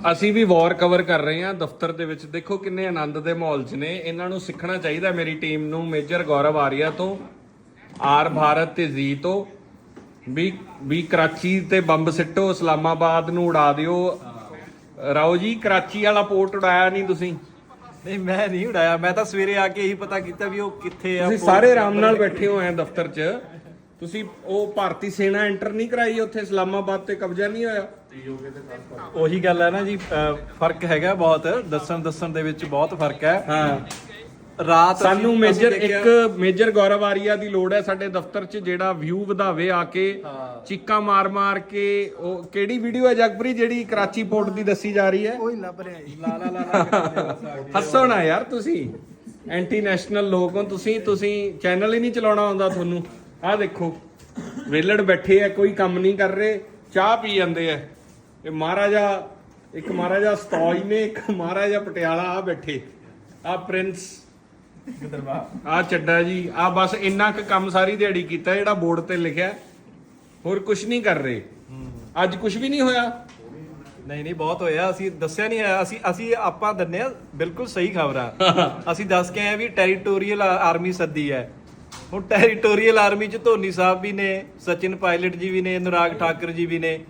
ਅਸੀਂ ਵੀ ਵਾਰ ਕਵਰ ਕਰ ਰਹੇ ਹਾਂ ਦਫ਼ਤਰ ਦੇ ਵਿੱਚ। ਦੇਖੋ ਕਿੰਨੇ ਆਨੰਦ ਦੇ ਮਾਹੌਲ 'ਚ ਨੇ। ਇਹਨਾਂ ਨੂੰ ਸਿੱਖਣਾ ਚਾਹੀਦਾ ਮੇਰੀ ਟੀਮ ਨੂੰ ਮੇਜਰ ਗੌਰਵ ਆਰੀਆ ਤੋਂ ਆਰ ਭਾਰਤ ਤੇ ਜ਼ੀ ਤੋਂ। ਵੀ ਵੀ ਕਰਾਚੀ ਤੇ ਬੰਬ ਸਿੱਟੋ ਇਸਲਾਮਾਬਾਦ ਨੂੰ ਉਡਾ ਦਿਓ। ਰਾਓ ਜੀ ਕਰਾਚੀ ਵਾਲਾ ਪੋਰਟ ਉਡਾਇਆ ਨਹੀਂ ਤੁਸੀਂ? ਨਹੀਂ ਮੈਂ ਨਹੀਂ ਉਡਾਇਆ। ਮੈਂ ਤਾਂ ਸਵੇਰੇ ਆ ਕੇ ਇਹੀ ਪਤਾ ਕੀਤਾ ਵੀ ਉਹ ਕਿੱਥੇ ਆ ਤੁਸੀਂ ਸਾਰੇ ਆਰਾਮ ਨਾਲ ਬੈਠੇ ਹੋਏ ਆ ਦਫ਼ਤਰ 'ਚ। ਤੁਸੀਂ ਉਹ ਭਾਰਤੀ ਸੈਨਾ ਐਂਟਰ ਨਹੀਂ ਕਰਾਈ ਉੱਥੇ ਇਸਲਾਮਾਬਾਦ ਤੇ ਕਬਜ਼ਾ ਨਹੀਂ ਹੋਇਆ? ਉਹੀ ਗੱਲ ਹੈ ਨਾ ਜੀ ਅਹ ਫ਼ਰਕ ਹੈਗਾ ਬਹੁਤ ਦੱਸਣ ਦੱਸਣ ਦੇ ਵਿੱਚ ਬਹੁਤ ਫ਼ਰਕ ਹੈ। ਹਾਂ। ਰਾਤ ਅਸੀਂ- ਸਾਨੂੰ ਅਸੀਂ ਮੇਜਰ ਦੇਖਿਆ- ਇੱਕ ਮੇਜਰ ਗੌਰਵ ਆਰੀਆ ਦੀ ਲੋੜ ਹੈ ਸਾਡੇ ਦਫ਼ਤਰ 'ਚ ਜਿਹੜਾ ਵਿਊ ਵਧਾਵੇ ਆ ਕੇ ਚੀਕਾਂ ਮਾਰ ਮਾਰ ਕੇ ਉਹ ਕਿਹੜੀ ਵੀਡੀਓ ਹੈ ਜਗਪ੍ਰੀਤ ਜਿਹੜੀ ਕਰਾਚੀ ਪੋਰਟ ਦੀ ਦੱਸੀ ਜਾ ਰਹੀ ਹੈ? ਕੋਈ ਲੱਭ ਰਿਹਾ ਜੀ। ਲਾ ਲਾ ਲਾ ਲਾ ਕਰਦੇ ਬਸ ਆ ਗਏ। ਹੱਸੋ ਨਾ ਯਾਰ ਤੁਸੀਂ। ਐਂਟੀ ਨੈਸ਼ਨਲ ਲੋਕ ਹੋ ਤੁਸੀਂ ਤੁਸੀਂ ਚੈਨਲ ਹੀ ਨਹੀਂ ਚਲਾਉਣਾ ਆਉਂਦਾ ਤੁਹਾਨੂੰ। ਆਹ ਦੇਖੋ ਵੇਲੜ ਬੈਠੇ ਆ ਕੋਈ ਕੰਮ ਨਹੀਂ ਕਰ ਰਹੇ ਚਾਹ ਪੀ ਜਾਂਦੇ ਆ। ਇਹ ਮਹਾਰਾਜਾ ਇੱਕ ਮਹਾਰਾਜਾ ਸਤੌਜ ਨੇ ਇੱਕ ਮਹਾਰਾਜਾ ਪਟਿਆਲਾ ਆ ਬੈਠੇ। ਆ ਪ੍ਰਿੰਸ ਆ ਚੱਡਾ ਜੀ ਆ ਬਸ ਇੰਨਾ ਕੁ ਕੰਮ ਸਾਰੀ ਦਿਹਾੜੀ ਕੀਤਾ ਜਿਹੜਾ ਬੋਰਡ ਤੇ ਲਿਖਿਆ। ਹੋਰ ਕੁਝ ਨਹੀਂ ਕਰ ਰਹੇ। ਅੱਜ ਕੁਝ ਵੀ ਨਹੀਂ ਹੋਇਆ? ਨਹੀਂ ਨਹੀਂ ਬਹੁਤ ਹੋਇਆ। ਅਸੀਂ ਦੱਸਿਆ ਨਹੀਂ ਹੈ। ਅਸੀਂ ਅਸੀਂ ਆਪਾਂ ਦੰਨੇ ਆ ਬਿਲਕੁਲ ਸਹੀ ਖਬਰ। ਆ ਅਸੀਂ ਦੱਸ ਕੇ ਆਏ ਵੀ ਟੈਰੀਟੋਰੀਅਲ ਆਰਮੀ ਸੱਦੀ ਹੈ। ਹੁਣ ਟੈਰੀਟੋਰੀਅਲ ਆਰਮੀ ਚ ਧੋਨੀ ਸਾਹਿਬ ਵੀ ਨੇ ਸਚਿਨ ਪਾਇਲਟ ਜੀ ਵੀ ਨੇ ਅਨੁਰਾਗ ਠਾਕਰ ਜੀ ਵੀ ਨੇ।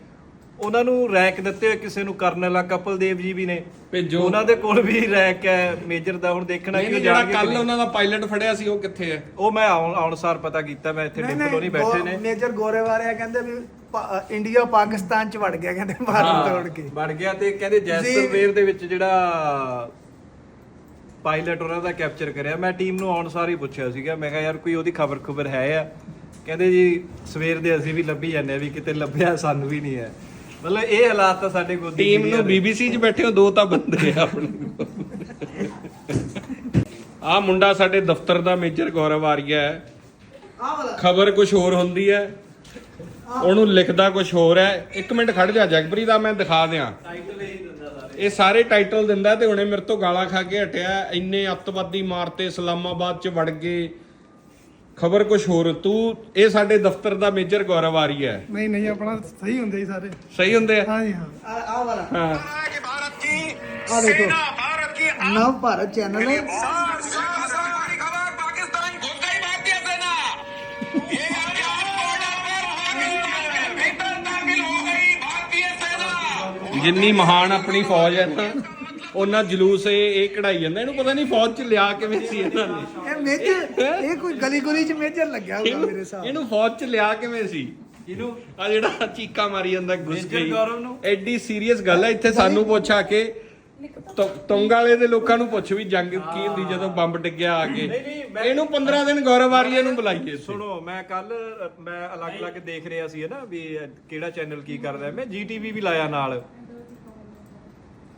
ਉਹਨਾਂ ਨੂੰ ਰੈਂਕ ਦਿੱਤੇ ਹੋਏ ਕਿਸੇ ਨੂੰ ਕਰਨਲ ਆ ਕਪਲ ਦੇਵ ਜੀ ਵੀ ਨੇ। ਭੇਜੋ ਉਹਨਾਂ ਦੇ ਕੋਲ ਵੀ ਰੈਂਕ ਹੈ ਮੇਜਰ ਦਾ ਹੁਣ ਦੇਖਣਾ ਕਿ ਉਹ ਜਿਹੜਾ ਜਾਣਗੇ ਕਿ ਕੱਲ ਨਹੀਂ। ਉਹਨਾਂ ਦਾ ਪਾਇਲਟ ਫੜਿਆ ਸੀ ਉਹ ਕਿੱਥੇ ਹੈ? ਉਹ ਮੈਂ ਆਉਣ ਆਉਣ ਸਾਰ ਪਤਾ ਕੀਤਾ ਮੈਂ ਇੱਥੇ ਡਿੰਪਲ ਨਹੀਂ ਬੈਠੇ ਨੇ। ਮੇਜਰ ਗੋਰੇਵਾਰਿਆ ਕਹਿੰਦੇ ਵੀ ਪਾ- ਇੰਡੀਆ ਪਾਕਿਸਤਾਨ ਚ ਵੜ ਗਿਆ ਕਹਿੰਦੇ ਭਾਰਤ ਤੋੜ ਕੇ। ਬਣ ਗਿਆ ਤੇ ਕਹਿੰਦੇ ਜੈਸਲਮੇਰ ਦੇ ਵਿੱਚ ਜਿਹੜਾ ਪਾਇਲਟ ਉਹਨਾਂ ਦਾ ਕੈਪਚਰ ਕਰਿਆ। ਮੈਂ ਟੀਮ ਨੂੰ ਆਉਣ ਸਾਰ ਹੀ ਪੁੱਛਿਆ ਸੀਗਾ। ਮੈਂ ਕਿਹਾ ਯਾਰ ਕੋਈ ਉਹਦੀ ਖਬਰ ਖਬਰ ਹੈ ਆ? ਕਹਿੰਦੇ ਜੀ ਸਵੇਰ ਦੇ ਅਸੀਂ ਵੀ ਲੱਭੀ ਜਾਂਦੇ ਆ ਵੀ ਕਿਤੇ ਲੱਭਿਆ ਸਾਨੂੰ ਵੀ ਨਹੀਂ ਹੈ। ਮਤਲਬ ਇਹ ਹਾਲਾਤ ਤਾਂ ਸਾਡੇ ਗੋਦੀ ਟੀਮ ਨੂੰ। ਬੀਬੀਸੀ 'ਚ ਬੈਠੇ ਹੋ ਦੋ ਤਾਂ ਬੰਦੇ ਆ ਆਪਣੇ ਆ ਮੁੰਡਾ ਸਾਡੇ ਦਫ਼ਤਰ ਦਾ ਮੇਜਰ ਗੌਰਵ ਆਰੀਆ ਹੈ। ਆਹ ਵਾਲਾ। ਖਬਰ ਕੁਝ ਹੋਰ ਹੁੰਦੀ ਹੈ। ਉਹਨੂੰ ਲਿਖਦਾ ਕੁਝ ਹੋਰ ਹੈ। ਇੱਕ ਮਿੰਟ ਖੜ ਜਾ ਜਗਪ੍ਰੀਤ ਦਾ ਮੈਂ ਦਿਖਾ ਦਿਆਂ। ਇਹ ਸਾਰੇ ਟਾਈਟਲ ਦਿੰਦਾ ਤੇ ਹੁਣੇ ਮੇਰੇ ਤੋਂ ਗਾਲਾਂ ਖਾ ਕੇ ਹਟਿਆ ਇੰਨੇ ਅੱਤਵਾਦੀ ਮਾਰਤੇ ਇਸਲਾਮਾਬਾਦ 'ਚ ਵੜ ਗਏ ਖਬਰ ਕੁਝ ਹੋਰ ਤੂੰ ਇਹ ਸਾਡੇ ਦਫ਼ਤਰ ਦਾ ਮੇਜਰ ਗੌਰਵ ਆਰੀਆ ਹੈ ਨਹੀਂ ਨਹੀਂ ਆਪਣਾ ਸਹੀ ਹੁੰਦੇ ਜੀ ਸਾਰੇ ਸਹੀ ਹੁੰਦੇ ਆ ਹਾਂਜੀ ਹਾਂ ਆਹ ਆਹ ਵਾਲਾ ਹਾਂ कि भारत की ਆਹ ਦੇਖੋ सेना भारत की ਨਵ ਭਾਰਤ ਚੈਨਲ ਹੈ ਜਿੰਨੀ ਮਹਾਨ ਆਪਣੀ ਫੌਜ ਹੈ ਨਾ ਉਹਨਾਂ ਜਲੂਸ ਇਹ ਇਹ ਕਢਾਈ ਜਾਂਦਾ। ਇਹਨੂੰ ਪਤਾ ਨਹੀਂ ਫੌਜ ਚ ਲਿਆ ਕਿਵੇਂ ਸੀ ਇਹਨਾਂ ਨੇ। ਇਹ ਮੇਜਰ ਇਹ ਕੋਈ ਗਲੀ ਗੁਲੀ ਚ ਮੇਜਰ ਲੱਗਿਆ ਹੋਊਗਾ ਮੇਰੇ ਹਿਸਾਬ ਇਹਨੂੰ ਫੌਜ ਚ ਲਿਆ ਕਿਵੇਂ ਸੀ? ਇਹਨੂੰ ਆ ਜਿਹੜਾ ਚੀਕਾ ਮਾਰੀ ਜਾਂਦਾ ਮੇਜਰ ਗਈ ਗੌਰਵ ਨੂੰ? ਐਡੀ ਸੀਰੀਅਸ ਗੱਲ ਹੈ ਇੱਥੇ ਸਾਨੂੰ ਪੁੱਛ ਆ ਕੇ ਤੁ- ਤੁੰਗ ਵਾਲੇ ਦੇ ਲੋਕਾਂ ਨੂੰ ਪੁੱਛ ਵੀ ਜੰਗ ਕੀ ਹੁੰਦੀ ਜਦੋਂ ਬੰਬ ਡਿੱਗਿਆ ਆ ਕੇ। ਇਹਨੂੰ 15 ਦਿਨ ਗੌਰਵ ਨੂੰ ਬੁਲਾਈਏ। ਸੁਣੋ ਮੈਂ ਕੱਲ ਮੈਂ ਅਲੱਗ-ਅਲੱਗ ਦੇਖ ਰਿਹਾ ਸੀ ਨਾ ਵੀ ਕਿਹੜਾ ਚੈਨਲ ਕੀ ਕਰਦਾ। ਮੈਂ ਜੀਟੀਵੀ ਵੀ ਲਾਇਆ ਨਾਲ।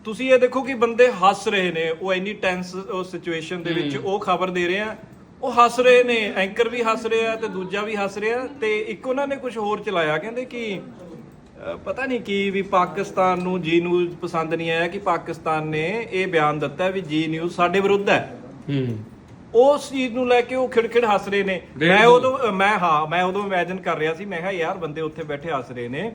ਤੁਸੀਂ ਇਹ ਦੇਖੋ ਕਿ ਬੰਦੇ ਹੱਸ ਰਹੇ ਨੇ ਉਹ ਇੰਨੀ ਟੈਂਸ ਉਹ ਸਿਚੁਏਸ਼ਨ ਦੇ ਵਿੱਚ ਉਹ ਖਬਰ ਦੇ ਰਹੇ ਆ ਉਹ ਹੱਸ ਰਹੇ ਨੇ ਐਂਕਰ ਵੀ ਹੱਸ ਰਿਹਾ ਤੇ ਦੂਜਾ ਵੀ ਹੱਸ ਰਿਹਾ ਤੇ ਇੱਕ ਉਹਨਾਂ ਨੇ ਕੁਝ ਹੋਰ ਚਲਾਇਆ ਕਹਿੰਦੇ ਕਿ ਪਤਾ ਨਹੀਂ ਕੀ ਵੀ ਪਾਕਿਸਤਾਨ ਨੂੰ ਜੀ ਨਿਊਜ਼ ਪਸੰਦ ਨਹੀਂ ਆਇਆ ਕਿ ਪਾਕਿਸਤਾਨ ਨੇ ਇਹ ਬਿਆਨ ਦਿੱਤਾ ਵੀ ਜੀ ਨਿਊਜ਼ ਸਾਡੇ ਵਿਰੁੱਧ ਹੈ। ਹੂੰ। ਉਸ ਚੀਜ਼ ਨੂੰ ਲੈ ਕੇ ਉਹ ਖਿੜਖਿੜ ਹੱਸ ਰਹੇ ਨੇ। ਮੈਂ। ਉਦੋਂ ਮੈਂ ਹਾਂ ਮੈਂ ਉਦੋਂ ਇਮੇਜਿਨ ਕਰ ਰਿਹਾ ਸੀ ਮੈਂ ਕਿਹਾ ਯਾਰ ਬੰਦੇ ਉੱਥੇ ਬੈਠੇ ਹੱਸ ਰਹੇ ਨੇ।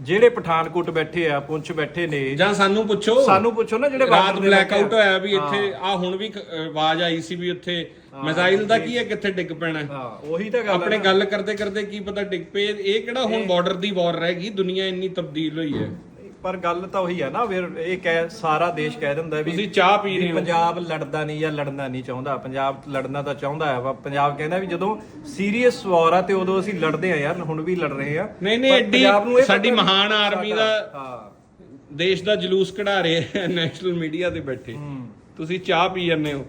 ਜਿਹੜੇ ਪਠਾਨਕੋਟ ਬੈਠੇ ਆ ਪੁੰਛ ਬੈਠੇ ਨੇ ਜਾਂ ਸਾਨੂੰ ਪੁੱਛੋ ਸਾਨੂੰ ਪੁੱਛੋ ਨਾ ਜਿਹੜੇ ਰਾਤ ਬਲੈਕ ਆਊਟ। ਹੋਇਆ ਵੀ ਇੱਥੇ ਆ ਹੁਣ ਵੀ ਆਵਾਜ਼ ਆਈ ਸੀ ਵੀ ਉੱਥੇ ਮਿਜ਼ਾਈਲ ਦਾ ਕੀ ਹੈ ਕਿੱਥੇ ਡਿੱਗ ਪੈਣਾ ਹੈ। ਉਹੀ ਤਾਂ ਗੱਲ ਆਪਣੇ। ਗੱਲ ਕਰਦੇ ਕਰਦੇ ਕੀ ਪਤਾ ਡਿੱਗ ਪਏ ਇਹ ਕਿਹੜਾ ਹੁਣ ਬਾਰਡਰ ਦੀ ਵਾਰ ਰਹਿ ਗਈ ਦੁਨੀਆ ਇੰਨੀ ਤਬਦੀਲ ਹੋਈ ਹੈ ਪਰ ਗੱਲ ਤਾਂ ਉਹੀ ਹੈ ਨਾ ਫਿਰ ਇਹ ਕਹਿ ਸਾਰਾ ਦੇਸ਼ ਕਹਿ ਦਿੰਦਾ ਵੀ ਤੁਸੀਂ ਚਾਹ ਪੀ ਰਹੇ ਹੋ। ਪੰਜਾਬ ਲੜਦਾ ਨਹੀਂ ਜਾਂ ਲੜਨਾ ਨਹੀਂ ਚਾਹੁੰਦਾ। ਪੰਜਾਬ ਲੜਨਾ ਤਾਂ ਚਾਹੁੰਦਾ ਹੈ ਵਾ ਪੰਜਾਬ ਕਹਿੰਦਾ ਵੀ ਜਦੋਂ ਸੀਰੀਅਸ ਵਾਰ ਆ ਤੇ ਉਦੋਂ ਅਸੀਂ ਲੜਦੇ ਆ ਯਾਰ ਹੁਣ ਵੀ ਲੜ ਰਹੇ ਆ। ਨਹੀਂ ਨਹੀਂ ਐਡੀ ਸਾਡੀ ਮਹਾਨ ਆਰਮੀ ਦਾ ਹਾਂ। ਦੇਸ਼ ਦਾ ਜਲੂਸ ਕਢਾ ਰਹੇ ਨੈਸ਼ਨਲ ਮੀਡੀਆ ਤੇ ਬੈਠੇ। ਤੁਸੀਂ ਚਾਹ ਪੀ ਜਾਂਦੇ ਹੋ।